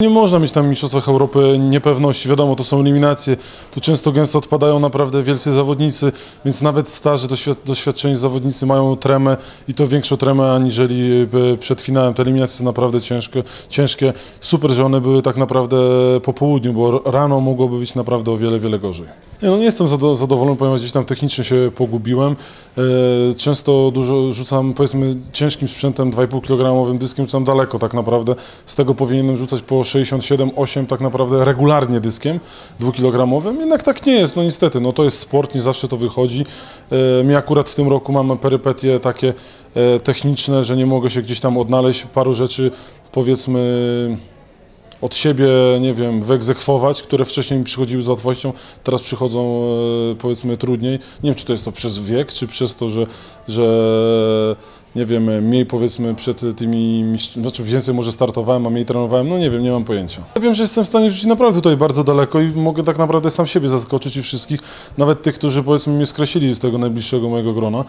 Nie można mieć tam w Mistrzostwach Europy niepewności. Wiadomo, to są eliminacje. Tu często gęsto odpadają naprawdę wielcy zawodnicy, więc nawet starzy, doświad- doświadczeni zawodnicy mają tremę i to większą tremę aniżeli e, przed finałem. Te eliminacje są naprawdę ciężkie. ciężkie. Super, że one były tak naprawdę po południu, bo rano mogłoby być naprawdę o wiele, wiele gorzej. Nie, no nie jestem zado- zadowolony, ponieważ gdzieś tam technicznie się pogubiłem. E, Często dużo rzucam, powiedzmy, ciężkim sprzętem, 2,5 kg dyskiem, rzucam daleko tak naprawdę. Z tego powinienem rzucać po 67-8 tak naprawdę regularnie dyskiem 2-kilogramowym. Jednak tak nie jest, no niestety, no to jest sport, nie zawsze to wychodzi. E, Mi akurat w tym roku mam perypetie takie e, techniczne, że nie mogę się gdzieś tam odnaleźć, paru rzeczy powiedzmy od siebie, nie wiem, wyegzekwować, które wcześniej mi przychodziły z łatwością, teraz przychodzą e, powiedzmy trudniej. Nie wiem, czy to jest to przez wiek, czy przez to, że, że nie wiem, mniej powiedzmy przed tymi, znaczy więcej może startowałem, a mniej trenowałem, no nie wiem, nie mam pojęcia. Ja wiem, że jestem w stanie rzucić naprawdę tutaj bardzo daleko i mogę tak naprawdę sam siebie zaskoczyć i wszystkich, nawet tych, którzy powiedzmy mnie skreślili z tego najbliższego mojego grona.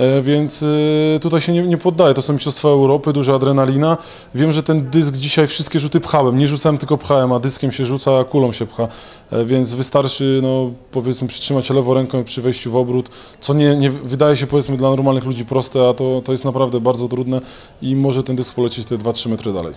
E, Więc e, tutaj się nie, nie poddaję. To są Mistrzostwa Europy, duża adrenalina. Wiem, że ten dysk dzisiaj wszystkie rzuty pchałem. Nie rzucałem, tylko pchałem, a dyskiem się rzuca, a kulą się pcha. E, Więc wystarczy, no, powiedzmy, przytrzymać lewą ręką przy wejściu w obrót, co nie, nie wydaje się, powiedzmy, dla normalnych ludzi proste, a to, to jest naprawdę bardzo trudne i może ten dysk polecieć te 2-3 metry dalej.